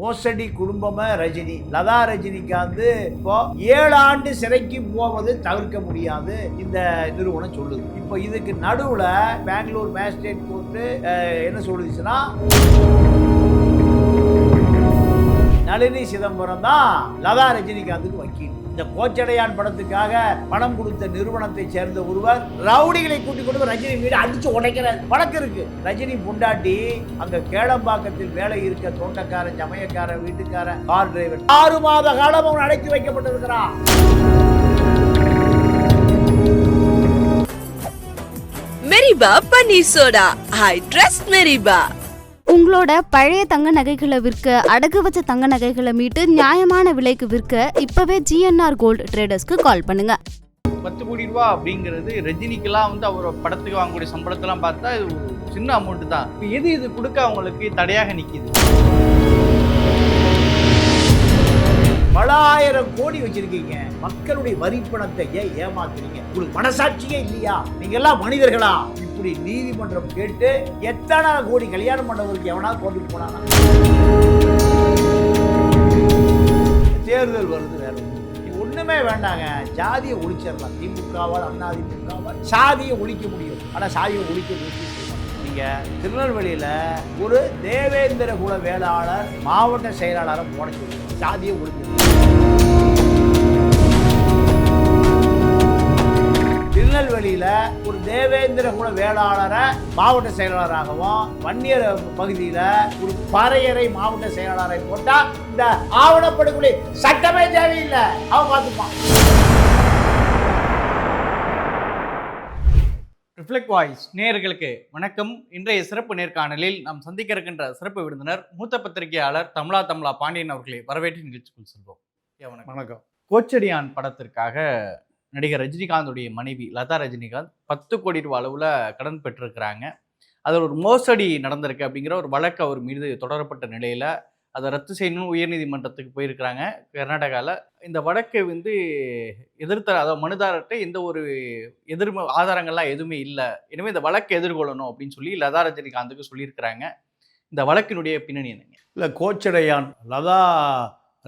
மோசடி குடும்பமே ரஜினி. லதா ரஜினிகாந்து இப்போ ஏழு ஆண்டு சிறைக்கு போவது தவிர்க்க முடியாது. இந்த நிறுவனம் சொல்லுது. இப்போ இதுக்கு நடுவுல பெங்களூர் மேஜிஸ்ட்ரேட் கோர்ட்டு என்ன சொல்லுச்சுன்னா நளினி சிதம்பரம் தான் லதா ரஜினிகாந்துக்கு வக்கீல். இந்த கோச்சடையான் படத்துக்காக பணம் கொடுத்த நிறுவனத்தை சேர்ந்த ஒருவர் ரவுடிகளை கூட்டிக் கொண்டு ரஜினி வீடு அடிச்சு உடைக்கிற வழக்கு இருக்கு. ரஜினி புண்டாட்டி அங்க கேளம்பாக்கத்தில் வேலை இருக்க தோட்டக்காரன் சமயக்காரன் வீட்டுக்காரன் கார் டிரைவர் ஆறு மாத காலம் அவன் அடைத்து வைக்கப்பட்டிருக்கிறான். மெரிபா பன்னீர் சோடா. I trust மெரிபா. உங்களோட பழைய தங்க நகைகளை விற்க அடகு வச்ச தங்க நகைகளை மீட்டு நியாயமான விலைக்கு விற்க இப்பவே ஜிஎன்ஆர் கோல்டு ட்ரேடர்ஸ்க்கு கால் பண்ணுங்க. பத்து கோடி ரூபா அப்படிங்கிறது ரஜினிக்கெல்லாம் வந்து அவர் படத்துக்கு வாங்கக்கூடிய சம்பளத்தெல்லாம் பார்த்தா இது ஒரு சின்ன அமௌண்ட் தான். இப்போ எது இது கொடுக்க அவங்களுக்கு தடையாக நிற்கிது பல ஆயிரம் கோடி வச்சிருக்கீங்க. மக்களுடைய வரி பணத்தை ஏன் ஏமாத்துறீங்க? உங்களுக்கு மனசாட்சியே இல்லையா? நீங்க எல்லாம் மனிதர்களா? இப்படி நீதிமன்றம் கேட்டு எத்தனை கோடி கல்யாணம் பண்ணவருக்கு எவனாவது கோர்ட்டுக்கு போனானா? தேர்தல் வருது வேற. ஒன்றுமே ஒண்ணுமே வேண்டாங்க. ஜாதியை ஒழிச்சிடலாம். திமுகவால் அண்ணா சாதியை ஒழிக்க முடியும். ஆனால் சாதியை ஒழிக்க முடியும் நீங்கள் திருநெல்வேலியில் ஒரு தேவேந்திர குல வேளாளர் மாவட்ட செயலாளரை போட சொல்லி சாதியை ஒழிக்க. திருநெல்வேலியில ஒரு தேவேந்திர குல வேளாளரை மாவட்ட செயலாளராகவும் வன்னியர் பகுதியில ஒரு பறையரை மாவட்ட செயலாளரை போட்டா இந்த ஆவணப்படுகொலை சட்டமே தேவையில்லை. அவன் பார்த்துப்பான். ரிஃப்ளெக்ட் வாய்ஸ் நேயர்களுக்கு வணக்கம். இன்றைய சிறப்பு நேர்காணலில் நாம் சந்திக்க இருக்கின்ற சிறப்பு விருந்தினர் மூத்த பத்திரிகையாளர் தமிழா தமிழா பாண்டியன் அவர்களை வரவேற்று நிகழ்ச்சிக்குள் செல்வோம். வணக்கம். வணக்கம். கோச்சடியான் படத்திற்காக நடிகர் ரஜினிகாந்துடைய மனைவி லதா ரஜினிகாந்த் பத்து கோடி ரூபாய் அளவில் கடன் பெற்றிருக்கிறாங்க. அதில் ஒரு மோசடி நடந்திருக்கு அப்படிங்கிற ஒரு வழக்கு அவர் மீது தொடரப்பட்ட நிலையில் அதை ரத்து செய்யணும்னு உயர்நீதிமன்றத்துக்கு போயிருக்கிறாங்க. கர்நாடகாவில் இந்த வழக்கை வந்து எதிர்த்த அதாவது மனுதாரர்கிட்ட எந்த ஒரு எதிர் ஆதாரங்கள்லாம் எதுவுமே இல்லை. எனவே இந்த வழக்கை எதிர்கொள்ளணும் அப்படின்னு சொல்லி லதா ரஜினிகாந்துக்கு சொல்லியிருக்கிறாங்க. இந்த வழக்கினுடைய பின்னணி என்னங்க? இல்லை கோச்சடையான். லதா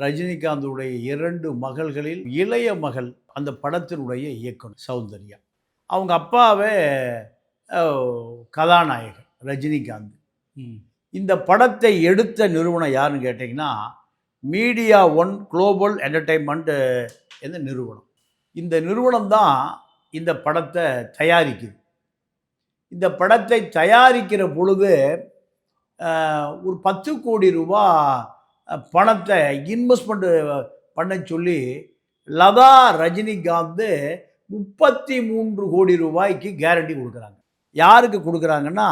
ரஜினிகாந்துடைய இரண்டு மகள்களில் இளைய மகள் அந்த படத்தினுடைய இயக்குனர் சௌந்தர்யா. அவங்க அப்பாவே கதாநாயகர் ரஜினிகாந்த். இந்த படத்தை எடுத்த நிறுவனம் யாருன்னு கேட்டிங்கன்னா மீடியா ஒன் குளோபல் என்டர்டெயின்மெண்ட் என்ற நிறுவனம். இந்த நிறுவனம் தான் இந்த படத்தை தயாரிக்குது. இந்த படத்தை தயாரிக்கிற பொழுது ஒரு பத்து கோடி ரூபா பணத்தை இன்வெஸ்ட்மெண்ட் பண்ண சொல்லி லதா ரஜினிகாந்த் முப்பத்தி மூன்று கோடி ரூபாய்க்கு கேரண்டி கொடுக்குறாங்க. யாருக்கு கொடுக்குறாங்கன்னா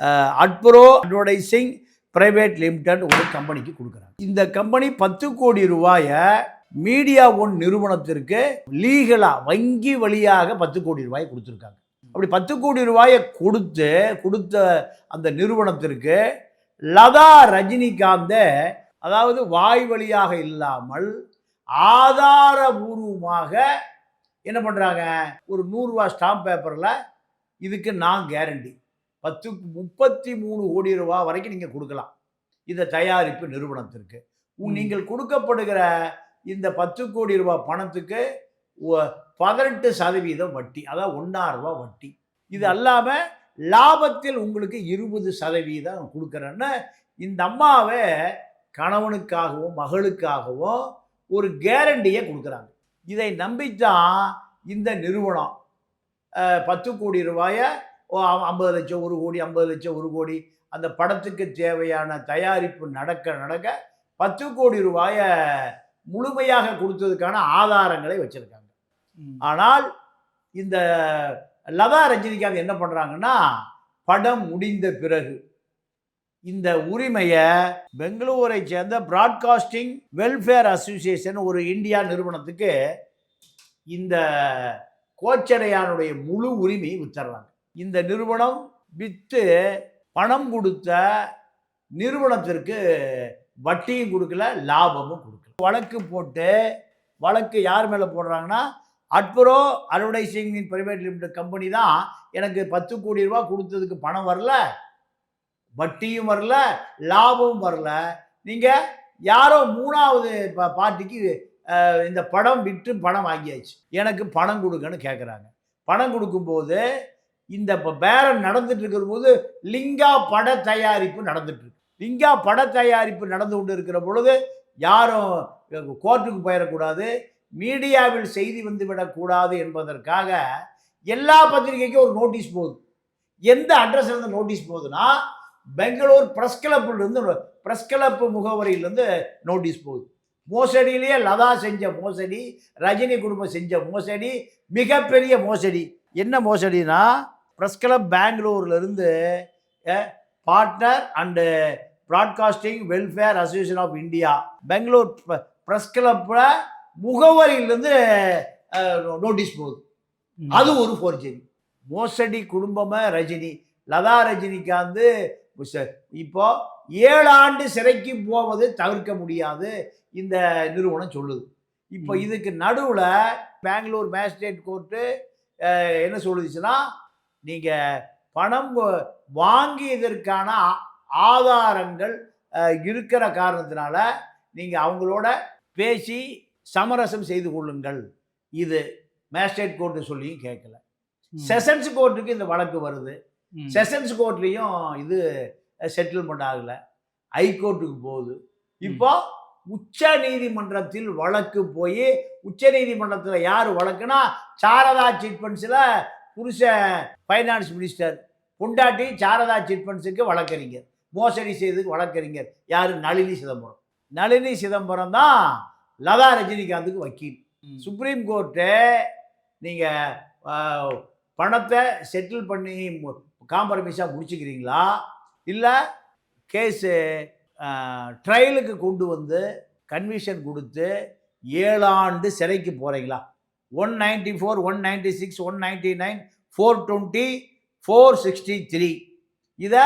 ah, Adpro advertising private limited ஒரு கம்பெனிக்கு கொடுக்குறாங்க. இந்த கம்பெனி பத்து கோடி ரூபாயை மீடியா ஒன் நிறுவனத்திற்கு லீகலாக வங்கி வழியாக பத்து கோடி ரூபாய் கொடுத்துருக்காங்க. அப்படி பத்து கோடி ரூபாயை கொடுத்து கொடுத்த அந்த நிறுவனத்திற்கு லதா ரஜினிகாந்தை அதாவது வாய் வழியாக இல்லாமல் ஆதாரபூர்வமாக என்ன பண்ணுறாங்க ஒரு நூறுரூவா ஸ்டாம்ப் பேப்பரில் இதுக்கு நான் கேரண்டி பத்து முப்பத்தி மூணு கோடி ரூபா வரைக்கும் நீங்கள் கொடுக்கலாம். இந்த தயாரிப்பு நிறுவனத்திற்கு. நீங்கள் கொடுக்கப்படுகிற இந்த பத்து கோடி ரூபாய் பணத்துக்கு பதினெட்டு சதவீதம் வட்டி. அதாவது ஒன்றாயிரம் ரூபா வட்டி. இது அல்லாமல் லாபத்தில் உங்களுக்கு இருபது சதவீதம் கொடுக்குறேன்னு இந்த அம்மாவை கணவனுக்காகவும் மகளுக்காகவும் ஒரு கேரண்டியை கொடுக்குறாங்க. இதை நம்பித்தான் இந்த நிறுவனம் பத்து கோடி ரூபாயை ஐம்பது லட்சம் ஒரு கோடி ஐம்பது லட்சம் ஒரு கோடி அந்த படத்துக்கு தேவையான தயாரிப்பு நடக்க நடக்க பத்து கோடி ரூபாயை முழுமையாக கொடுத்ததுக்கான ஆதாரங்களை வச்சிருக்காங்க. ஆனால் இந்த லதா ரஜினிகாந்த் என்ன பண்ணுறாங்கன்னா படம் முடிந்த பிறகு இந்த உரிமையை பெங்களூரை சேர்ந்த பிராட்காஸ்டிங் வெல்ஃபேர் அசோசியேஷன் ஒரு இந்தியா நிறுவனத்துக்கு இந்த கோச்சடையானுடைய முழு உரிமையை வித்தர்றாங்க. இந்த நிறுவனம் விற்று பணம் கொடுத்த நிறுவனத்திற்கு வட்டியும் கொடுக்கல லாபமும் கொடுக்கல. வழக்கு போட்டு வழக்கு யார் மேலே போடுறாங்கன்னா Adpro advertising in private limited company தான் எனக்கு பத்து கோடி ரூபா கொடுத்ததுக்கு பணம் வரல வட்டியும் வரல லாபமும் வரல. நீங்கள் யாரோ மூணாவது பார்ட்டிக்கு இந்த படம் விற்று பணம் வாங்கியாச்சு. எனக்கு பணம் கொடுங்கன்னு கேட்குறாங்க பணம் கொடுக்கும்போது இந்த இப்போ பேரம் நடந்துட்டு இருக்கிற போது லிங்கா பட தயாரிப்பு நடந்துட்டு இருக்கு. லிங்கா பட தயாரிப்பு நடந்து கொண்டு இருக்கிற பொழுது யாரும் கோர்ட்டுக்கு போயிடக்கூடாது மீடியாவில் செய்தி வந்து விடக்கூடாது என்பதற்காக எல்லா பத்திரிகைக்கும் ஒரு நோட்டீஸ் போகுது. எந்த அட்ரஸ் இருந்து நோட்டீஸ் போகுதுன்னா பெங்களூர் பிரஸ் கிளப்பிலிருந்து பிரஸ் கிளப்பு முகவரியிலேருந்து நோட்டீஸ் போகுது. மோசடியிலேயே லதா செஞ்ச மோசடி ரஜினி குடும்பம் செஞ்ச மோசடி மிகப்பெரிய மோசடி. என்ன மோசடினா பிரஸ் கிளப் பெங்களூர்லேருந்து partner and broadcasting welfare association of India Bangalore press கிளப்பில் முகவரியிலேருந்து நோட்டீஸ் போகுது. அது ஒரு ஃபோர்ஜரி மோசடி குடும்பமே ரஜினி. லதா ரஜினிகாந்த் இப்போ ஏழு ஆண்டு சிறைக்கு போவது தவிர்க்க முடியாது. இந்த நிறுவனம் சொல்லுது. இப்போ. இதுக்கு நடுவில் பெங்களூர் மேஜிஸ்ட்ரேட் கோர்ட்டு என்ன சொல்லுதுச்சுன்னா நீங்கள் பணம் வாங்கியதற்கான ஆதாரங்கள் இருக்கிற காரணத்தினால நீங்கள் அவங்களோட பேசி சமரசம் செய்து கொள்ளுங்கள். இது மேஜிஸ்ட்ரேட் கோர்ட்டு சொல்லியும் கேட்கல. செஷன்ஸ் கோர்ட்டுக்கு இந்த வழக்கு வருது. செஷன்ஸ் கோர்ட்லேயும் இது செட்டில்மெண்ட் ஆகலை. ஹைகோர்ட்டுக்கு போகுது. இப்போ உச்ச நீதிமன்றத்தில் வழக்கு போய் உச்ச நீதிமன்றத்தில் யார் வழக்குனா சாரதா சிட் ஃபண்ட்ஸில் புருஷன் ஃபைனான்ஸ் மினிஸ்டர் பொண்டாட்டி சாரதா சிட் ஃபண்ட்ஸுக்கு வழக்கறிஞர். மோசடி செய்ததுக்கு வழக்கறிஞர். யார்? நளினி சிதம்பரம். நளினி சிதம்பரம் தான் லதா ரஜினிகாந்துக்கு வக்கீல். சுப்ரீம் கோர்ட்டு நீங்கள் பணத்தை செட்டில் பண்ணி காம்ப்ரமைஸாக முடிச்சுக்கிறீங்களா? இல்லை கேஸு ட்ரையலுக்கு கொண்டு வந்து கன்விஷன் கொடுத்து ஏழாண்டு சிறைக்கு போகிறீங்களா one ninety four one ninety six one ninety nine four twenty four sixty three. இதை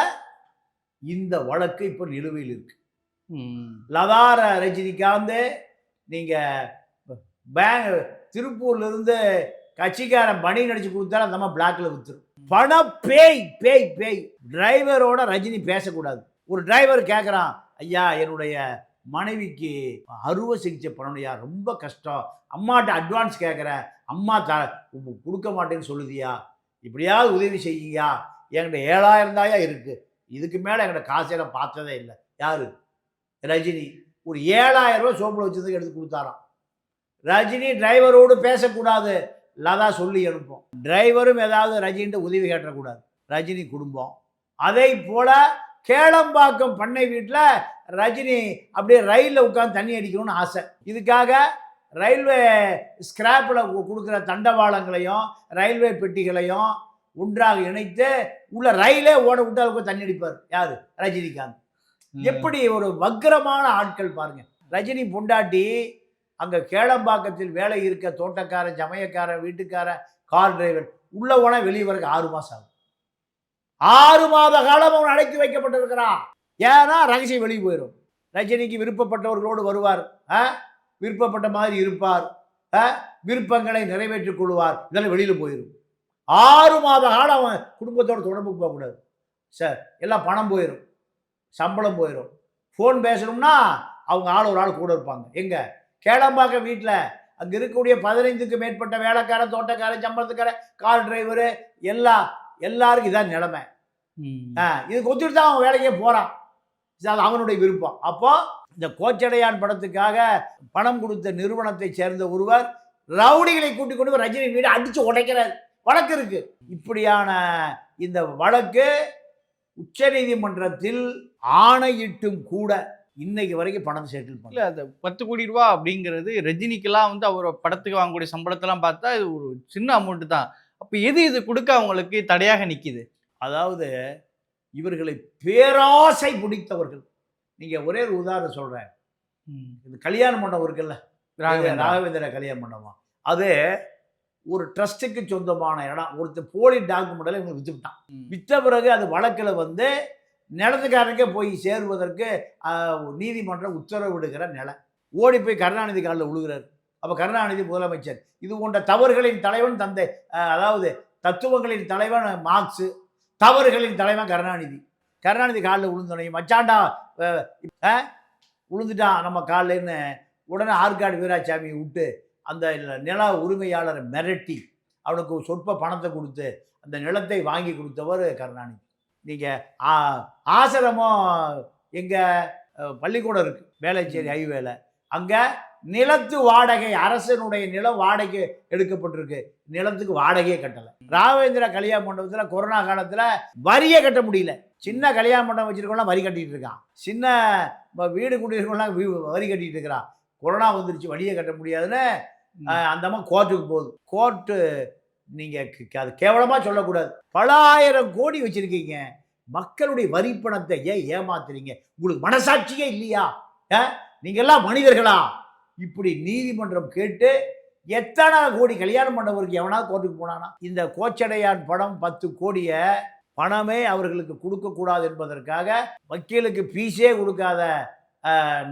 இந்த வழக்கு இப்போ நிலுவையில் இருக்கு. லதார ரஜினிகாந்த் நீங்கள் பேங்க் திருப்பூர்லேருந்து கட்சிக்காரன் பணி நடிச்சு கொடுத்தாலும் அந்த அம்மா பிளாக்ல வித்துரும். பண பேய் பேய் பேய். டிரைவரோட ரஜினி பேசக்கூடாது. ஒரு டிரைவர் கேட்குறான் ஐயா என்னுடைய மனைவிக்கு அறுவை சிகிச்சை பண்ணணும்யா ரொம்ப கஷ்டம். அம்மாட்ட அட்வான்ஸ் கேட்குறேன் அம்மா த கொடுக்க மாட்டேன்னு சொல்லுதியா? இப்படியாவது உதவி செய்யா என்கிட்ட ஏழாயிரம் தாயா இருக்குது இதுக்கு மேலே என்கிட்ட காசை நான் பார்த்ததே இல்லை. யார்? ரஜினி. ஒரு ஏழாயிரம் ரூபா சோப்பில் வச்சதுக்கு எடுத்து கொடுத்தாராம். ரஜினி டிரைவரோடு பேசக்கூடாது. லதா சொல்லி அனுப்பும். டிரைவரும் ஏதாவது ரஜினிட்ட உதவி கேட்டக்கூடாது. ரஜினி குடும்பம். அதே போல கேளம்பாக்கம் பண்ணை வீட்டில் ரஜினி அப்படியே ரயிலில் உட்காந்து தண்ணி அடிக்கணும்னு ஆசை. இதுக்காக ரயில்வே ஸ்கிராப்பில் கொடுக்குற தண்டவாளங்களையும் ரயில்வே பெட்டிகளையும் ஒன்றாக இணைத்து உள்ள ரயிலே ஓட விட்டு அதுக்கு தண்ணி அடிப்பார். யார்? ரஜினிகாந்த். எப்படி ஒரு வக்கிரமான ஆட்கள் பாருங்க. ரஜினி பொண்டாட்டி அங்கே கேளம்பாக்கத்தில் வேலை இருக்க தோட்டக்காரன் சமயக்காரன் வீட்டுக்காரன் கார் டிரைவர் உள்ள போனால் வெளியே வரக்கு ஆறு மாதம் ஆகும். ஆறு மாத காலம் அவன் அடக்கி வைக்கப்பட்டிருக்கிறான். ஏன்னா ரகசியம் வெளியே போயிடும் ரஜினிக்கு விருப்பப்பட்டவர்களோடு வருவார். ஆ? விருப்பப்பட்ட மாதிரி இருப்பார். ஆ? விருப்பங்களை நிறைவேற்றிக் கொள்வார். இதெல்லாம் வெளியில் போயிடும் ஆறு மாத காலம் அவன் குடும்பத்தோட தொடர்புக்கு போகக்கூடாது சார் எல்லாம் பணம் போயிடும் சம்பளம் போயிடும் ஃபோன் பேசணும்னா அவங்க ஆள் ஒரு ஆள் கூட இருப்பாங்க. எங்கே? கேளம்பாக்க வீட்டில் அங்கே இருக்கக்கூடிய பதினைந்துக்கு மேற்பட்ட வேலைக்காரன் தோட்டக்காரன் சம்பளத்துக்காரன் கார் டிரைவரு எல்லா எல்லாருக்கும் இதான் நிலைமை. இதுக்கு ஒத்துட்டு தான் அவன் வேலைக்கே போகிறான் அது அவனுடைய விருப்பம். அப்போ இந்த கோச்சடையான் படத்துக்காக பணம் கொடுத்த நிறுவனத்தை சேர்ந்த ஒருவர் ரவுடிகளை கூட்டிக் கொண்டு ரஜினி வீடு அடிச்சு உடைக்கிறார். வழக்கு இருக்கு. இப்படியான இந்த வழக்கு உச்சநீதிமன்றத்தில் ஆணையிட்டும் கூட இன்னைக்கு வரைக்கும் பணத்தை செட்டில் பண்ணல. அந்த பத்து கோடி ரூபா அப்படிங்கிறது ரஜினிக்கெல்லாம் வந்து அவர் படத்துக்கு வாங்கக்கூடிய சம்பளத்தெல்லாம் பார்த்தா இது ஒரு சின்ன அமௌண்ட் தான். அப்ப எது இது கொடுக்க அவங்களுக்கு தடையாக நிக்குது? அதாவது இவர்களை பேராசை பிடித்தவர்கள். நீங்க ஒரே ஒரு உதாரணம் சொல்றேன். இந்த கல்யாண மண்டபம் இருக்குல்ல? ராகவேந்திரா. ராகவேந்திர கல்யாண மண்டபம். அது ஒரு ட்ரஸ்ட்டுக்கு சொந்தமான இடம். ஒருத்தர் போலி டாக்குமெண்ட்ல இவங்க வித்துவிட்டான் ம். வித்த பிறகு அது வழக்கில் வந்து நிலத்துக்காரனுக்கே போய் சேருவதற்கு நீதிமன்றம் உத்தரவிடுகிற நிலை. ஓடி போய் கருணாநிதி காலில் விழுகிறார் அப்போ கருணாநிதி முதலமைச்சர் இது போன்ற தவறுகளின் தலைவன் தந்தை அதாவது தத்துவங்களின் தலைவன் மார்க்ஸு தவறுகளின் தலைவன் கருணாநிதி. கருணாநிதி காலில் விழுந்தோனையும் மச்சாண்டா விழுந்துட்டான் நம்ம காலில்னு உடனே ஆற்காடு வீராசாமி விட்டு அந்த நில உரிமையாளரை மிரட்டி அவனுக்கு சொற்ப பணத்தை கொடுத்து அந்த நிலத்தை வாங்கி கொடுத்தவர் கருணாநிதி. நீங்கள் ஆசிரமம் எங்கள் பள்ளிக்கூடம் இருக்குது வேளச்சேரி ஹைவேல. அங்கே நிலத்து வாடகை அரசனுடைய நிலம் வாடகை எடுக்கப்பட்டிருக்கு. நிலத்துக்கு வாடகையே கட்டலை. ராவேந்திர கல்யாண மண்டபத்தில் கொரோனா காலத்தில் வரியே கட்ட முடியல. சின்ன கல்யாண மண்டபம் வச்சிருக்கவங்களாம் வரி கட்டிட்டு இருக்கான். சின்ன வீடு குடியிருக்கவங்களாம் வீ- வரி கட்டிட்டு இருக்கிறான். கொரோனா வந்துருச்சு வரியே கட்ட முடியாதுன்னு அந்த அம்மா கோர்ட்டுக்கு போகுது. கோர்ட்டு நீங்கள் அது கேவலமாக சொல்லக்கூடாது. பல ஆயிரம் கோடி வச்சுருக்கீங்க. மக்களுடைய வரி பணத்தை ஏன் ஏமாத்துறீங்க? உங்களுக்கு மனசாட்சியே இல்லையா? நீங்கள்லாம் மனிதர்களா? இப்படி நீதிமன்றம் கேட்டு எத்தனை கோடி கல்யாணம் பண்ணவருக்கு எவனாவது கோர்ட்டுக்கு போனானா? இந்த கோச்சடையான் படம் பத்து கோடியை பணமே அவர்களுக்கு கொடுக்கக்கூடாது என்பதற்காக வக்கீலுக்கு ஃபீஸே கொடுக்காத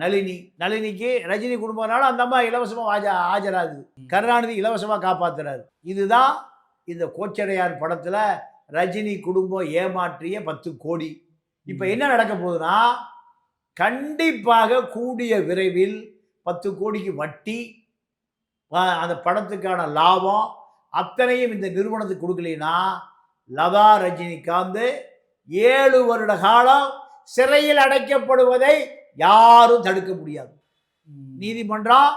நளினி. நளினிக்கு ரஜினி குடும்பம்னால அந்த அம்மா இலவசமாக ஆஜ ஆஜராகுது கருணாநிதி இலவசமாக காப்பாத்துறாரு. இதுதான் இந்த கோச்சடையான் படத்தில் ரஜினி குடும்பம் ஏமாற்றிய பத்து கோடி. இப்போ என்ன நடக்க போகுதுன்னா கண்டிப்பாக கூடிய விரைவில் பத்து கோடிக்கு வட்டி அந்த படத்துக்கான லாபம் அத்தனையும் இந்த நிறுவனத்துக்கு கொடுக்கலைன்னா லதா ரஜினிகாந்த் ஏழு வருட காலம் சிறையில் அடைக்கப்படுவதை யாரும் தடுக்க முடியாது. நீதிமன்றம்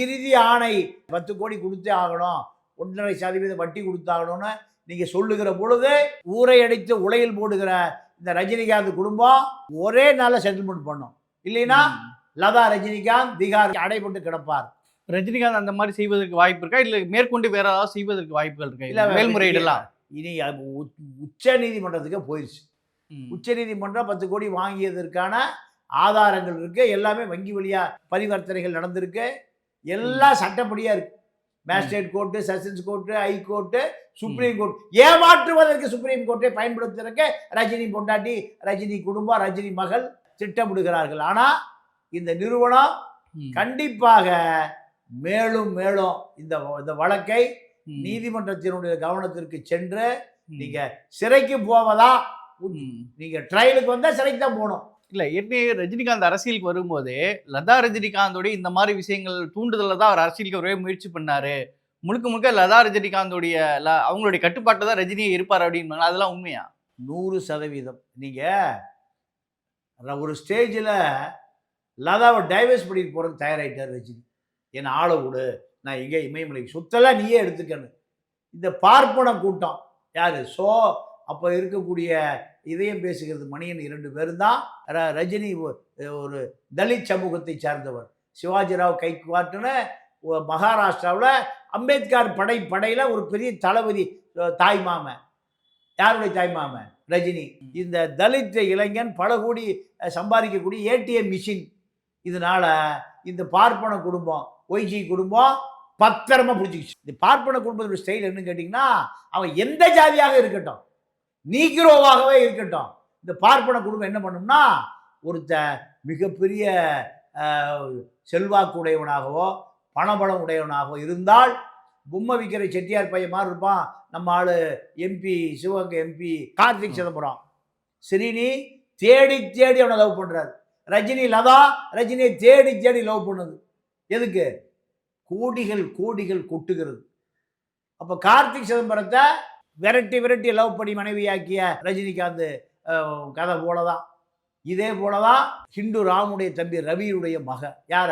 இறுதி ஆணை பத்து கோடி கொடுத்தே ஆகணும். ஒன்றரை சதவீதம் வட்டி கொடுத்தாகணும்னு நீங்கள் சொல்லுகிற பொழுது ஊரை அடித்து உலையில் போடுகிற இந்த ரஜினிகாந்த் குடும்பம் ஒரே நாளில் செட்டில்மெண்ட் பண்ணும். இல்லைன்னா லதா ரஜினிகாந்த் பீகார் அடைபட்டு கிடப்பார். ரஜினிகாந்த் அந்த மாதிரி செய்வதற்கு வாய்ப்பு இருக்கா? இல்ல மேற்கொண்டு வேற ஏதாவது செய்வதற்கு வாய்ப்புகள் இருக்கா? இல்ல, மேல்முறையீடெல்லாம்? இனி உச்ச நீதிமன்றத்துக்கு போயிடுச்சு. உச்ச நீதிமன்றம் பத்து கோடி வாங்கியதற்கான ஆதாரங்கள் இருக்கு எல்லாமே வங்கி வழியா பரிவர்த்தனைகள் நடந்திருக்கு எல்லாம் சட்டப்படியா இருக்கு magistrate court sessions court high court supreme court ஏமாற்றுவதற்கு supreme கோர்ட்டை பயன்படுத்துவதற்கு ரஜினி பொண்டாட்டி ரஜினி குடும்பம் ரஜினி மகள் திட்டமிடுகிறார்கள் ஆனா இந்த நிறுவனம். கண்டிப்பாக மேலும் மேலும் இந்த இந்த வழக்கை. நீதிமன்றத்தினுடைய கவனத்திற்கு சென்று ம். நீங்க சிறைக்கு போவதா ம். நீங்க ட்ரையலுக்கு வந்தா சிறைக்கு தான் போகணும் இல்லை ஏற்கனவே ரஜினிகாந்த் அரசியலுக்கு வரும்போது லதா ரஜினிகாந்தோட இந்த மாதிரி விஷயங்கள் தூண்டுதலில் தான் அவர் அரசியலுக்கு வரவே முயற்சி பண்ணாரு. முழுக்க முழுக்க லதா ரஜினிகாந்தோடைய ல- அவங்களுடைய கட்டுப்பாட்டை தான் ரஜினியை இருப்பார் அப்படின்னு அதெல்லாம் உண்மையா? நூறு சதவீதம். நீங்கள் ஒரு ஸ்டேஜில் லதாவை டைவர்ஸ் பண்ணிட்டு போகிறது தயாராகிட்டார் ரஜினி. என்னை ஆளை விடு. நான் எங்கே இமயமலைக்கு சுத்தலாம் நீயே எடுத்துக்கன்னு. இந்த பார்ப்பன கூட்டம் யார்? ஸோ அப்போ இருக்கக்கூடிய இதயம் பேசுகிறது மணியன் இரண்டு பேரும் தான். ரஜினி ஒரு தலித் சமூகத்தை சார்ந்தவர். சிவாஜிராவ் கைக்குவாட்டுன்னு மகாராஷ்டிராவில் அம்பேத்கர் படை படையில் ஒரு பெரிய தளபதி தாய் மாமன் யாருடைய தாய் மாமன் ரஜினி. இந்த தலித் இளைஞன் பல கோடி சம்பாதிக்கக்கூடிய ஏடிஎம் மிஷின். இதனால இந்த பார்ப்பன குடும்பம் ஒய்ஜி குடும்பம் பத்திரமா பிடிச்சிக்கிச்சு. இந்த பார்ப்பன குடும்பத்தோட ஸ்டைல் என்னன்னு கேட்டிங்கன்னா அவன் எந்த ஜாதியாக இருக்கட்டும். நீக்ரோவாகவே இருக்கட்டும். இந்த பார்ப்பன குடும்பம் என்ன பண்ணும்னா ஒருத்த மிகப்பெரிய செல்வாக்கு உடையவனாகவோ பணபலம் உடையவனாகவோ இருந்தால் பொம்மை விற்கிற செட்டியார் பையன் மாதிரி இருப்பான். நம்ம ஆளு எம்பி சிவகங்கை எம்பி கார்த்திக் சிதம்பரம். ஸ்ரீனி தேடி தேடி அவனை லவ் பண்றாரு. ரஜினி லதா ரஜினியை தேடி தேடி லவ் பண்ணுது. எதுக்கு? கோடிகள் கோடிகள் கொட்டுகிறது. அப்போ கார்த்திக் சிதம்பரத்தை விரட்டி விரட்டி லவ் பண்ணி மனைவியாக்கிய ரஜினிகாந்த் கதை கதை போலதான். இதே போலதான் ஹிந்து ராமுடைய தம்பி ரவியுடைய மக. யார?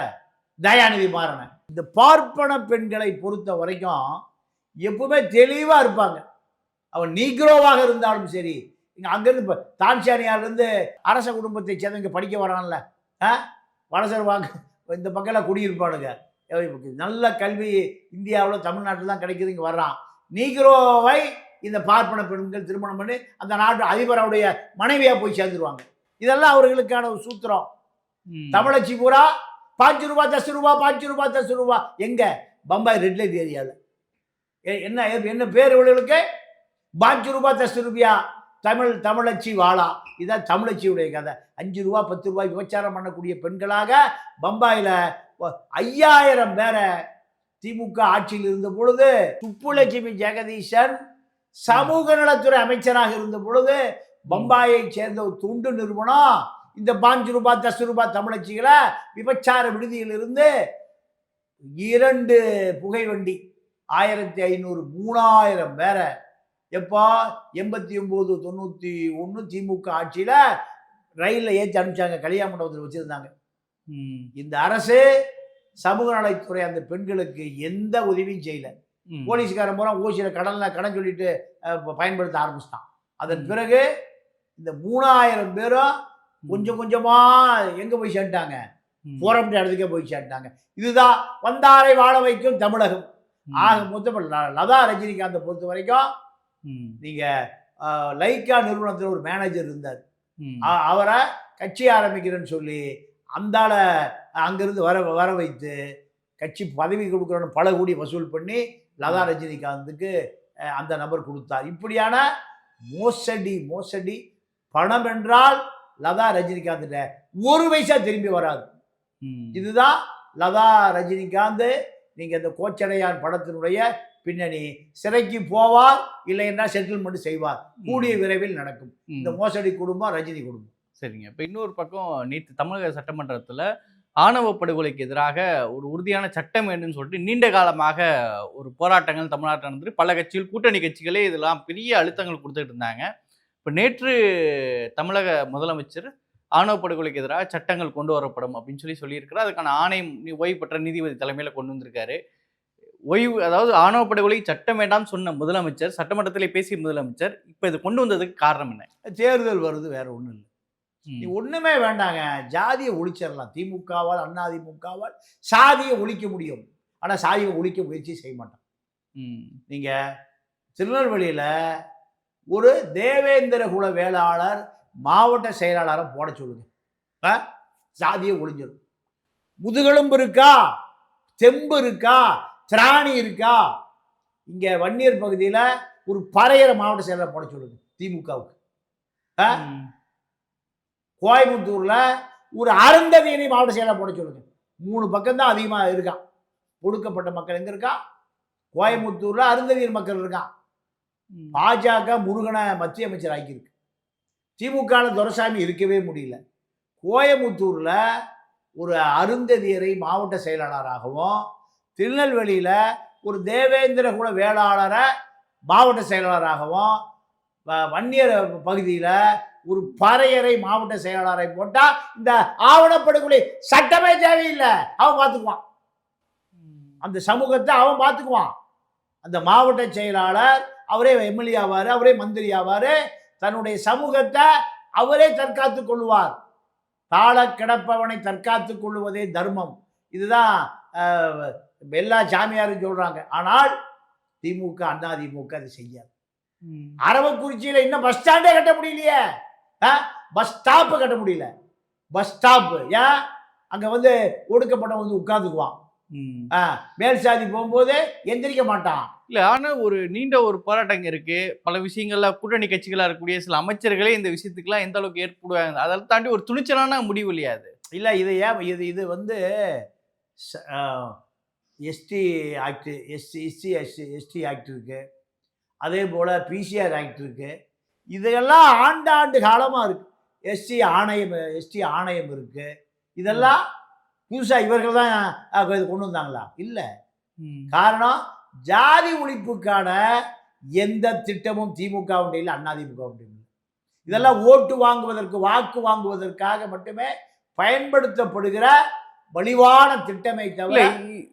தயாநிதி மாறன. இந்த பார்ப்பன பெண்களை பொறுத்த வரைக்கும் எப்பவுமே தெளிவா இருப்பாங்க. அவன் நீக்ரோவாக இருந்தாலும் சரி இங்க அங்கிருந்து இப்போ தான்சானியாவிலேருந்து அரச குடும்பத்தை சேர்ந்தவங்க படிக்க வரான்ல. ஆ? வடசர் வாக்கு இந்த பக்கம்லாம் குடியிருப்பானுங்க. நல்ல கல்வி இந்தியாவில் தமிழ்நாட்டில் தான் கிடைக்குது இங்கே வர்றான். நீக்ரோவை இந்த பார்ப்பன பெண்கள் திருமணம் பண்ணி அந்த நாட்டு அதிபருடைய மனைவியாக போய் சேர்ந்துருவாங்க. இதெல்லாம் அவர்களுக்கான ஒரு சூத்திரம். தமிழச்சி பூரா பாஞ்சு ரூபா தஸ் ரூபா பாஞ்சு ரூபா தஸ் ரூபா. எங்க? பம்பாய் ரெட் லைட் ஏரியாவில் என்ன என்ன பேர் இவர்களுக்கு? பாஞ்சு ரூபா தஸ் ரூபியா? தமிழ் தமிழச்சி வாழா இதான் தமிழச்சியுடைய கதை. அஞ்சு ரூபா பத்து ரூபாய் விபச்சாரம் பண்ணக்கூடிய பெண்களாக பம்பாயில் ஐயாயிரம் பேரை திமுக ஆட்சியில் இருந்த பொழுது சுப்புலட்சுமி ஜெகதீசன் சமூக நலத்துறை அமைச்சராக இருந்த பொழுது பம்பாயை சேர்ந்த ஒரு துண்டு நிறுவனம். இந்த பாஞ்சு ரூபாய் தஸ் ரூபாய் தமிழச்சிகளை விபச்சார விடுதியிலிருந்து இரண்டு புகை வண்டி ஆயிரத்தி ஐநூறு மூணாயிரம் பேரை எப்போ எண்பத்தி ஒம்பது தொண்ணூற்றி ஒன்று திமுக ஆட்சியில் ரயிலில் ஏற்றி அனுப்பிச்சாங்க கல்யாண மண்டபத்தில் வச்சுருந்தாங்க. இந்த அரசு சமூக நலத்துறை அந்த பெண்களுக்கு எந்த உதவியும் செய்யல. போலீஸ்காரன் பூரா ஓசியில் கடன்ல கடன் சொல்லிட்டு பயன்படுத்த ஆரம்பிச்சிட்டான் அதன். பிறகு இந்த மூணாயிரம் பேரும் கொஞ்சம் கொஞ்சமா எங்க போய் சேர்ந்துட்டாங்க. போராட்ட இடத்துக்கே போய் சேர்ந்துட்டாங்க இதுதான் வந்தாரை வாழ வைக்கும் தமிழகம். ஆக மொத்தம் ல- லதா ரஜினிகாந்தை பொறுத்த வரைக்கும் ம். நீங்க அஹ், லைக்கா நிறுவனத்தில் ஒரு மேனேஜர் இருந்தார் அவரை கட்சி ஆரம்பிக்கிறேன்னு சொல்லி அந்தால அங்கிருந்து வர வர வைத்து கட்சி பதவி கொடுக்குறோன்னு பல கோடி வசூல் பண்ணி லதா ரஜினிகாந்துக்கு அந்த நபர் கொடுத்தார். இப்படியான மோசடி மோசடி பணம் என்றால் லதா ரஜினிகாந்த் ஒரு பைசா திரும்பி வராது. இதுதான் லதா ரஜினிகாந்த் நீங்க இந்த கோச்சடையான் படத்தினுடைய பின்னணி. சிறைக்கு போவார் இல்லை என்றால் செட்டில்மெண்ட் செய்வார். கூடிய விரைவில் நடக்கும். இந்த மோசடி குடும்பம் ரஜினி குடும்பம். சரிங்க. இப்போ இன்னொரு பக்கம் நேற்று தமிழக சட்டமன்றத்தில் ஆணவ படுகொலைக்கு எதிராக ஒரு உறுதியான சட்டம் வேண்டும்னு சொல்லிட்டு நீண்ட காலமாக ஒரு போராட்டங்கள் தமிழ்நாட்டில் நடந்துட்டு பல கட்சிகள் கூட்டணி கட்சிகளே இதெல்லாம் பெரிய அழுத்தங்கள் கொடுத்துட்டு இருந்தாங்க. இப்போ நேற்று தமிழக முதலமைச்சர் ஆணவ படுகொலைக்கு எதிராக சட்டங்கள் கொண்டு வரப்படும் அப்படின்னு சொல்லி சொல்லியிருக்கிறார். அதுக்கான ஆணையம் ஓய்வு பெற்ற நீதிபதி தலைமையில் கொண்டு வந்திருக்காரு. ஓய்வு அதாவது ஆணவ படுகொலை சட்டம் வேண்டாம் சொன்ன முதலமைச்சர் சட்டமன்றத்திலே பேசிய முதலமைச்சர் இப்போ இது கொண்டு வந்ததுக்கு காரணம் என்ன? தேர்தல் வருது வேற ஒன்றும் இல்லை. நீ ம். ஒண்ணுமே வேண்டாங்க. ஜாதியை ஒழிச்சிடலாம். திமுகவால் அதிமுகவால் சாதியை ஒழிக்க முடியும். ஆனா சாதியை ஒழிக்க முயற்சி செய்ய மாட்டான். ம். நீங்க திருநெல்வேலியில ஒரு தேவேந்திர குல வேளாளர் மாவட்ட செயலாளரை போட சொல்லுங்க? சாதியை ஒழிஞ்சிடும் முதுகெலும்பு இருக்கா? தெம்பு இருக்கா? திராணி இருக்கா? இங்க வன்னியர் பகுதியில ஒரு பறையற மாவட்ட செயலாளர் போட சொல்லுங்க. திமுகவுக்கு. கோயம்புத்தூர்ல ஒரு அருந்ததியனை மாவட்ட செயலாளர் போட சொல்லுங்க மூணு பக்கம் தான் அதிகமாக இருக்கான். ஒடுக்கப்பட்ட மக்கள் எங்க இருக்கா? கோயம்புத்தூர்ல அருந்ததியர் மக்கள் இருக்கான். பாஜக முருகனை மத்திய அமைச்சர் ஆக்கியிருக்கு. திமுக ல துரைசாமி இருக்கவே முடியல. கோயம்புத்தூர்ல ஒரு அருந்ததியரை மாவட்ட செயலாளராகவும் திருநெல்வேலியில ஒரு தேவேந்திர குல வேளாளரை மாவட்ட செயலாளராகவும் வன்னியர் பகுதியில ஒரு பறையரை மாவட்ட செயலாளரை போட்டா இந்த ஆவணப்படுகொலை சட்டமே தேவையில்லை. அவன் பார்த்துக்குவான் அந்த சமூகத்தை அவன் பார்த்துக்குவான் அந்த மாவட்ட செயலாளர் அவரே எம்எல்ஏ ஆவார் அவரே மந்திரி ஆவார் தன்னுடைய சமூகத்தை அவரே தற்காத்துக் கொள்வார் தாழ கிடப்பவனை தற்காத்துக் கொள்வதே தர்மம். இதுதான் எல்லா சாமியாரும் சொல்றாங்க. ஆனால் திமுக அண்ணா திமுக அதை செய்யாது. அரவக்குறிச்சியில இன்னும் பஸ் ஸ்டாண்டே கட்ட முடியலையே. பஸ் ஸ்டாப் கட்ட முடியல. பஸ் ஸ்டாப் ஏன்? அங்க வந்து ஒடுக்கப்பட்டவன் வந்து உட்காந்துக்குவான் மேல் சாதி போகும்போது எந்திரிக்க மாட்டான். இல்ல ஆனா ஒரு நீண்ட ஒரு போராட்டம் இங்க இருக்கு. பல விஷயங்கள்ல கூட்டணி கட்சிகளா இருக்கக்கூடிய சில அமைச்சர்களே இந்த விஷயத்துக்குலாம் எந்த அளவுக்கு ஏற்படுவாங்க? அதெல்லாம் தாண்டி ஒரு துணிச்சலான முடிவு இல்லையா அது? இல்ல இது ஏன்? இது இது வந்து ST act SC SC SC ST act இருக்கு. அதே போல் பிசிஆர் ஆக்ட் இருக்கு. இதெல்லாம் ஆண்டாண்டு காலமாக இருக்கு. எஸ்சி ஆணையம் எஸ்டி ஆணையம் இருக்கு. இதெல்லாம் புதுசாக இவர்கள் தான் இது கொண்டு வந்தாங்களா? இல்லை. காரணம் ஜாதி ஒழிப்புக்கான எந்த திட்டமும் திமுகவுடைய இல்லை அதிமுகவுடைய இல்லை. இதெல்லாம் ஓட்டு வாங்குவதற்கு வாக்கு வாங்குவதற்காக மட்டுமே பயன்படுத்தப்படுகிற வலிவான திட்டமே தவிர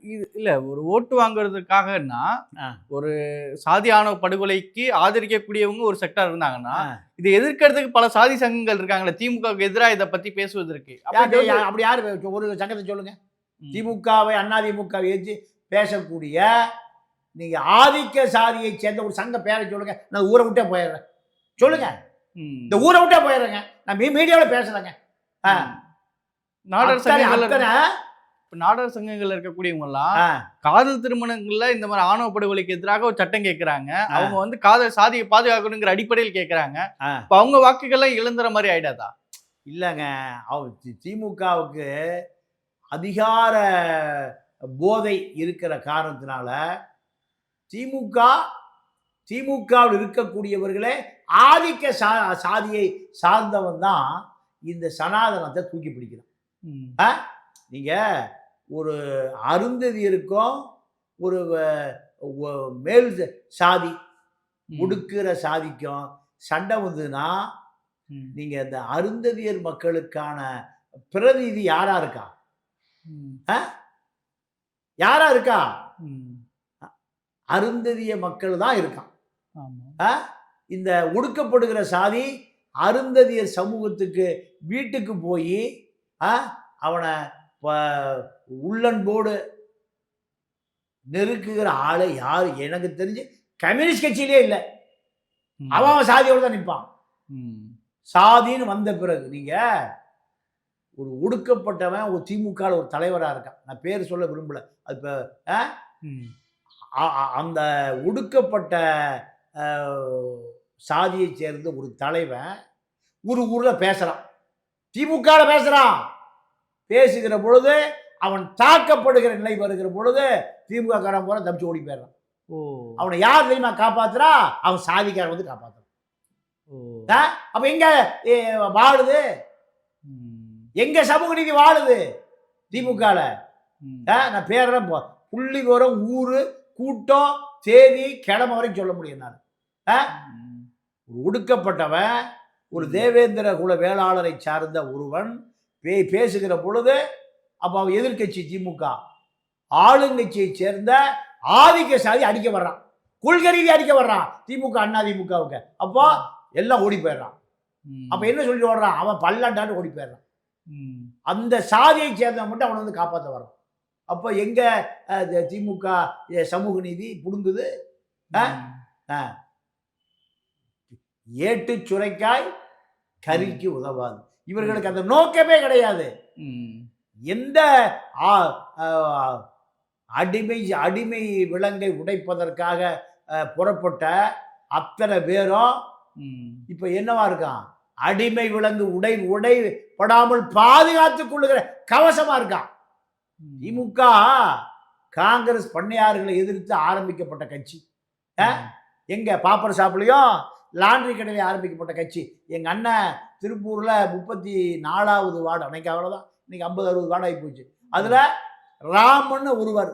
இது இல்ல ஒரு ஓட்டு வாங்குறதுக்காகன்னா. ஒரு சாதி ஆணவ படுகொலைக்கு ஆதரிக்கக்கூடியவங்க ஒரு செக்டர் இருந்தாங்கன்னா. இதை எதிர்க்கிறதுக்கு பல சாதி சங்கங்கள் இருக்காங்களே திமுகவுக்கு எதிராக இதை பத்தி பேசுவதற்கு அப்படி யாரு ஒரு சங்கத்தை சொல்லுங்க. திமுகவை அதிமுகவை ஏற்றி பேசக்கூடிய நீங்க ஆதிக்க சாதியை சேர்ந்த ஒரு சங்க பேரை சொல்லுங்க நான் ஊரை விட்டே போயிடுறேன் சொல்லுங்க. இந்த ஊரை விட்டே போயிடுறேங்க நான் மீடியாவில் பேசுறேங்க ஆ. நாடர் சங்கங்கள் இப்ப நாடர் சங்கங்கள்ல இருக்கக்கூடியவங்க எல்லாம் ஆ, காதல் திருமணங்கள்ல இந்த மாதிரி ஆணவ படுகொலைக்கு எதிராக ஒரு சட்டம் கேட்கறாங்க. அவங்க வந்து காதல் சாதியை பாதுகாக்கணுங்கிற அடிப்படையில் கேட்கறாங்க. இப்ப அவங்க வாக்குகள்லாம் இழந்துற மாதிரி ஆயிடாதா இல்லைங்க அவ தி- திமுகவுக்கு அதிகார போதை இருக்கிற காரணத்தினால திமுக திமுகவில் இருக்கக்கூடியவர்களே ஆதிக்க சா சாதியை சார்ந்தவன் தான் இந்த சனாதனத்தை தூக்கி பிடிக்கிறான். ஆ நீங்கள் ஒரு அருந்ததியருக்கும் ஒரு மேல் சாதி ம். ஒடுக்குற சாதிக்கும் சண்டை வந்ததுன்னா. நீங்கள் இந்த அருந்ததியர் மக்களுக்கான பிரதிநிதி யாரா இருக்கா. யாரா இருக்கா. அருந்ததிய மக்கள் தான் இருக்கான்? இந்த ஒடுக்கப்படுகிற சாதி அருந்ததியர் சமூகத்துக்கு வீட்டுக்கு போய் அவனை உள்ளன்போடு நெருக்குகிற ஆளை யார்? எனக்கு தெரிஞ்சு கம்யூனிஸ்ட் கட்சியிலே இல்லை. அவன் அவன் சாதியோடு தான் நிற்பான். சாதின்னு வந்த பிறகு நீங்க ஒரு ஒடுக்கப்பட்டவன் ஒரு திமுக ஒரு தலைவராக இருக்கான். நான் பேர் சொல்ல விரும்பல. அது இப்போ அந்த ஒடுக்கப்பட்ட அஹ், சாதியைச் சேர்ந்த ஒரு தலைவன் ஒரு ஊர்ல பேசுறான் திமுக பேசுறான். பேசுகிற பொழுது அவன் தாக்கப்படுகிற நிலை வருகிற பொழுது திமுக காரன் போற தப்பிச்சு ஓடி போயிடுறான். ஓ. அவனை யார் தெரியுமா காப்பாத்துறா? அவன் சாதிக்காரன் வந்து காப்பாத்துறான்? அப்ப எங்க வாழுது. எங்க சமூக நீதி வாழுது? திமுகல. நான் பேரெல்லாம் போ- புள்ளி விவரம் ஊரு கூட்டம் தேதி கிழமை வரைக்கும் சொல்ல முடியும் நான். ஒரு ஒடுக்கப்பட்டவன் ஒரு தேவேந்திர குல வேளாளரை சார்ந்த ஒருவன் பே பேசுகிற பொழுது அப்போ அவன் எதிர்க்கட்சி திமுக. ஆளுங்கட்சியை சேர்ந்த ஆதிக்க சாதி அடிக்க வர்றான். கொள்கை ரீதி அடிக்க வர்றான். திமுக அண்ணா திமுகவுக்கு. அப்போ எல்லாம் ஓடி போயிடுறான். அப்போ என்ன சொல்லி ஓடுறான்? அவன் பல்லாண்டாண்டு ஓடி போயிடுறான். அந்த சாதியை சேர்ந்தவன் மட்டும் அவனை வந்து காப்பாற்ற வரான் அப்போ எங்க திமுக சமூக நீதி புடுங்குது? ஆ? ஏட்டு சுரைக்காய் கறிக்கு உதவாது இவர்களுக்கு அந்த நோக்கமே கிடையாது ம். எந்த அடிமை அடிமை விலங்கை உடைப்பதற்காக புறப்பட்ட அத்தனை பேரும். இப்ப என்னவா இருக்கான் அடிமை விலங்கு உடை உடைப்படாமல் பாதுகாத்துக் கொள்ளுகிற கவசமா இருக்கான். திமுக காங்கிரஸ் பண்ணையார்களை எதிர்த்து ஆரம்பிக்கப்பட்ட கட்சி? எங்க பாப்பர் ஷாப்லயும் லாண்ட்ரி கடையில ஆரம்பிக்கப்பட்ட கட்சி எங்க அண்ணன் திருப்பூர்ல முப்பத்தி நாலாவது வார்டு அன்னைக்கு அவ்வளவுதான் இன்னைக்கு ஐம்பது அறுபது வார்டு ஆகி போச்சு அதுல ராமன் ஒருவர்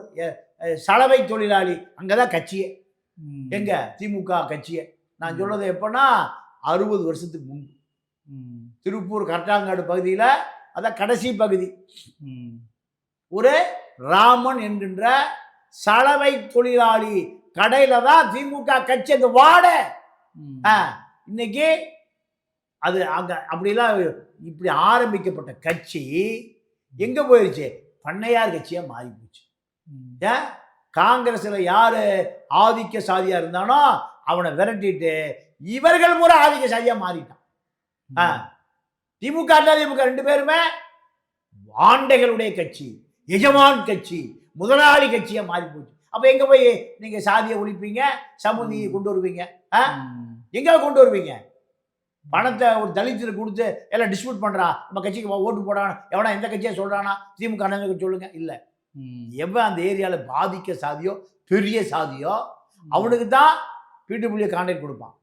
சலவை தொழிலாளி அங்கதான் கட்சியே ம். எங்க திமுக கட்சியே நான். சொல்றது எப்பன்னா அறுபது வருஷத்துக்கு முன்பு. திருப்பூர் கரட்டாங்காடு பகுதியில அதான் கடைசி பகுதி. ஒரு ராமன் என்கின்ற சலவை தொழிலாளி கடையில தான் திமுக கட்சி அந்த வாட. இன்னைக்கு அது அங்க அப்படிலாம் இப்படி ஆரம்பிக்கப்பட்ட கட்சி எங்க போயிருச்சு? பண்ணையார் கட்சியா மாறி போச்சு. ஏன்? காங்கிரஸ்ல யாரு ஆதிக்க சாதியா இருந்தானோ அவனை விரட்டிட்டு இவர்கள் பூரா ஆதிக்க சாதியா மாறிட்டான். திமுக திமுக ரெண்டு பேருமே ஆண்டைகளுடைய கட்சி எஜமான் கட்சி முதலாளி கட்சியா மாறி போச்சு. அப்ப எங்க போய் நீங்க சாதியை ஒழிப்பீங்க? சமூக நீதியை கொண்டு வருவீங்க. எங்க கொண்டு வருவீங்க? பணத்தை ஒரு தலித்துக்கு கொடுத்து எல்லாம் டிஸ்ட்ரிபியூட் பண்றான் நம்ம கட்சிக்கு ஓட்டு போடான்? எவனா எந்த கட்சியா சொல்றானா? திமுக அண்ணனுக்கு சொல்லுங்க. இல்ல. எவன் அந்த ஏரியால பாதிக்க சாதியோ பெரிய சாதியோ அவனுக்கு தான் பிடபிள்யூ கான்ட்ராக்ட் கொடுப்பான்.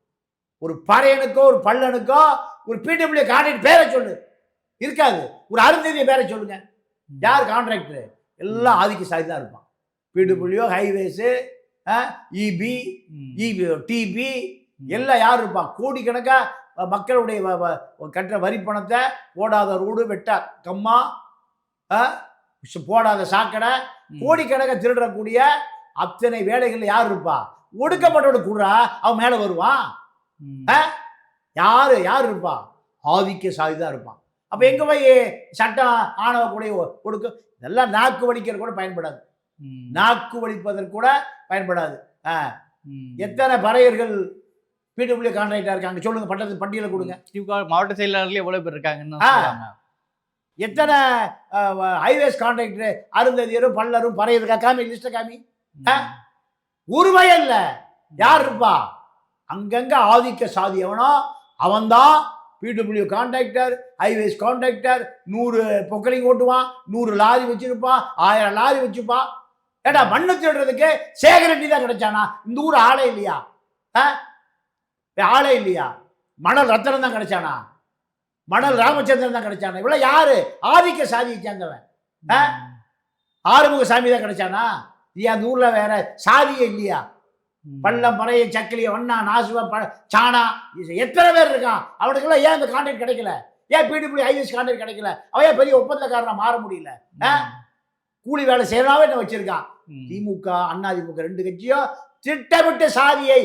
ஒரு பறையனுக்கோ ஒரு பல்லனுக்கோ ஒரு பிடபிள்யூ கான்ட்ராக்ட் பேரை சொல்லு. இருக்காது. ஒரு அருந்ததிய பேரை சொல்லுங்க. யார் கான்ட்ராக்டர் எல்லாம் ஆதிக்க சாதி தான் இருப்பான் PW highways EB. EB TP. எல்லாம் யார் இருப்பான் கோடிக்கணக்கா அஹ், மக்களுடைய கட்டுற வரி பணத்தை போடாத ரோடு வெட்ட கம்மா போடாத சாக்கடை. கோடிக்கணக்கா திருடக்கூடிய அத்தனை வேலைகள் யார் இருப்பா? ஒடுக்கப்பட்டோட கூடா அவன் மேல வருவான்? யாரு யார் இருப்பா? ஆதிக்க சாதி தான் இருப்பான். அப்ப எங்க போய் சட்டம் ஆணவ கூட ஒடுக்க இதெல்லாம் நாக்கு வலிக்கிற கூட பயன்படாது. நாக்கு வலிப்பதற்கு கூட பயன்படாது. எத்தனை பறையர்கள் பிடபிள்யூ கான்ட்ராக்டா இருக்காங்க. சொல்லுங்க பட்டத்து பட்டியல கொடுங்க. திமுக மாவட்ட செயலாளர்ல எவ்வளவு பேர் இருக்காங்கன்னு எத்தனை ஹைவேஸ் கான்ட்ராக்டர் அருந்ததியரும் பல்லரும் பறையருக்கா காமி லிஸ்ட காமி? பயம் இல்ல. யார் இருப்பா? அங்கங்க ஆதிக்க சாதி எவனோ அவன்தான் பிடபிள்யூ கான்ட்ராக்டர் ஹைவேஸ் கான்ட்ராக்டர் நூறு பொக்கலிங் ஓட்டுவான் நூறு லாரி வச்சிருப்பான் ஆயிரம் லாரி வச்சுப்பான். ஏடா மண்ணு திருடுறதுக்கு சேகரண்டி தான் கிடைச்சானா? இந்த ஊர் ஆளே இல்லையா? ஆ? ஆளே இல்லையா? மணல் ரத்தனம் தான் கிடைச்சானா? மணல் ராமச்சந்திரன் தான் கிடைச்சானா? இவ்வளவு யாரு? ஆதிக்க சாதியை சேர்ந்தவன்? ஆறுமுக சாமி தான் கிடைச்சானா? இது அந்த ஊர்ல வேற சாதியே இல்லையா? பள்ளம் பறைய சக்கிலிய வண்ணா நாசுவா ப சாணா இது எத்தனை பேர் இருக்கான்? அவனுக்கெல்லாம் ஏன் இந்த கான்ட்ராக்ட் கிடைக்கல? ஏன் பிடிபி ஐஎஸ் கான்ட்ராக்ட் கிடைக்கல? அவன் ஏன் பெரிய ஒப்பந்தக்காரனா மாற முடியல? கூலி வேலை செய்யறாவே என்ன வச்சிருக்கான். திமுக அதிமுக ரெண்டு கட்சியும் திட்டமிட்ட சாதியை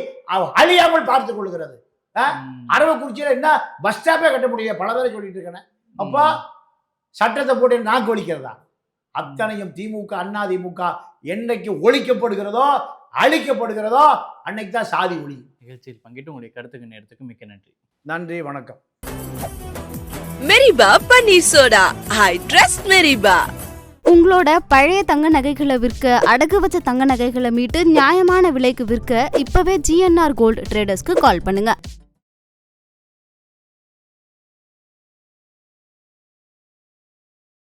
அழியாமல் பார்த்துக் கொள்கிறது. அரவக்குறிச்சியில என்ன? பஸ் ஸ்டாப்பே கட்ட முடியல. பல பேரை சொல்லிட்டு இருக்கேன். அப்போ சட்டத்தை போட்டு நாக்கு ஒழிக்கிறதா அத்தனையும் திமுக அதிமுக என்னைக்கு ஒழிக்கப்படுகிறதோ அழிக்கப்படுகிறதோ அன்னைக்கு தான் சாதி ஒளி. நிகழ்ச்சியில் பங்கிட்டு உங்களுடைய கருத்துக்கு நேரத்துக்கு மிக்க நன்றி. நன்றி வணக்கம். மெரிபா பன்னீர் சோடா. ஐ ட்ரஸ்ட் மெரிபா உங்களோட பழைய தங்க நகைகளை விற்க அடகு வச்ச தங்க நகைகளை மீட்டு நியாயமான விலைக்கு விற்க இப்பவே ஜிஎன்ஆர் கோல்ட் ட்ரேடர்ஸ்க்கு கால் பண்ணுங்க.